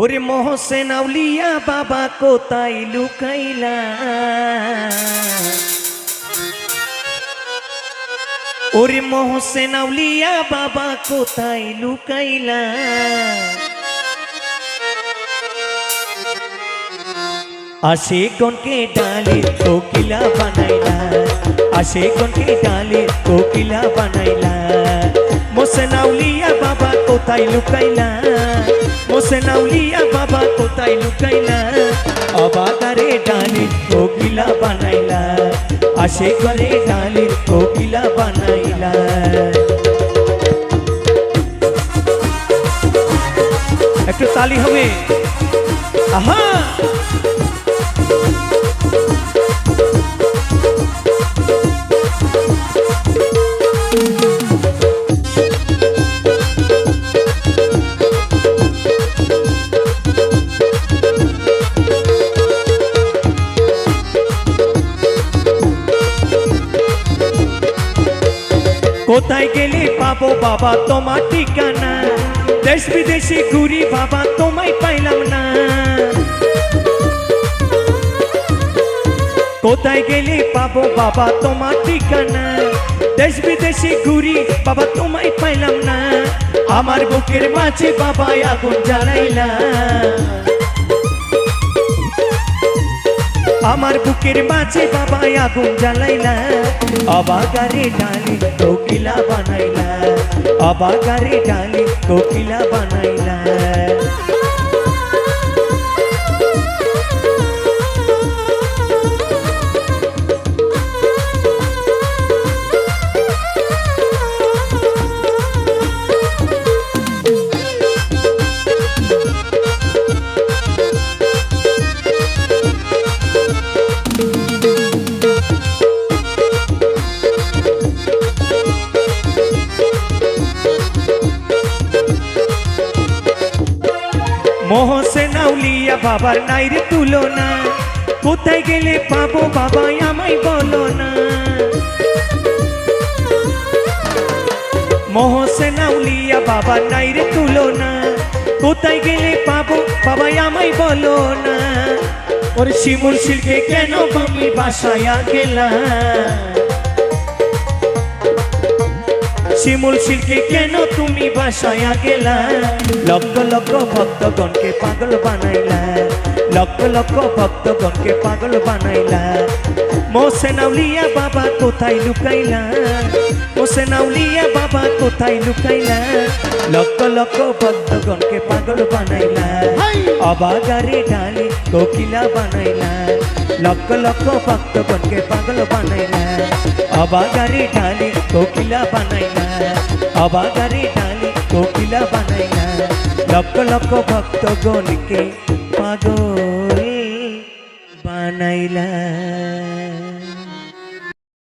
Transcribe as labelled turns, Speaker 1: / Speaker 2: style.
Speaker 1: ওরে মোহসেন আউলিয়া বাবা কোথায় লুকাইলা? ওরে মোহসেন আউলিয়া বাবা কোথায় লুকাইলা? আসে কনকে ডালে কোকিলা বানাইলা। আসে কনকে ডালে কোকিলা বানাইলা। মোসেন আউলিয়া বাবা কোথায় লুকাইলা? মোসেন আউলিয়া বাবা কোথায় লুকাইলা? অবাকারে ডালির কোকিলা বানাইলা। আসে করে ডালির কোকিলা বানাইলা। একটু তালি হবে। আহা! কোথায় গেলে পাবো বাবা তোমার ঠিকানা? দেশ বিদেশে ঘুরি বাবা, তোমায় পাইলাম না। কোথায় গেলে পাবো বাবা তোমার ঠিকানা? দেশ বিদেশে ঘুরি বাবা, তোমায় পাইলাম না। আমার বুকের মাঝে বাবা আগুন জ্বালাইলা। আমার বুকের মাঝে বাবা আগুন জ্বালাইলা। অবাগারে ডালি কোকিলা বানাইলা। অবাগারে ডালি কোকিলা বানাইলা। মোহসেন আউলিয়া বাবার নাইরে তুলনা। কোথায় গেলে পাবো বাবা আমায় বলো না। মোহসেন আউলিয়া বাবা নাইরে তুলনা। কোথায় গেলে পাবো বাবা আমায় বলো না। ওর শিমুল শিল্পে কেন বাসায়া গেলাম? শিমুল শিল্পে কেন তুমি বাসায়া গেলা লক্ষ লক্ষ ভক্তগণকে পাগল বানাইলা। লক্ষ লক্ষ ভক্তগণকে পাগল বানাইলা। মোসেনাউলিয়া বাবা কোথায় লুকাইলা? মোসেনাউলিয়া বাবা কোথায় লুকাইলা? লক্ষ লক্ষ ভক্তগণকে পাগল বানাইলা। অবাগারে ডালে কোকিলা বানাইলা। লক্ষ লক্ষ বনকে পাগল বানাইলা অবাগারি ডালে কোকিলা বানাইলা অবাগারি ডালে কোকিলা বানাইলা লক্ষ লক্ষ ভক্তগণকে পাগল বানাইলা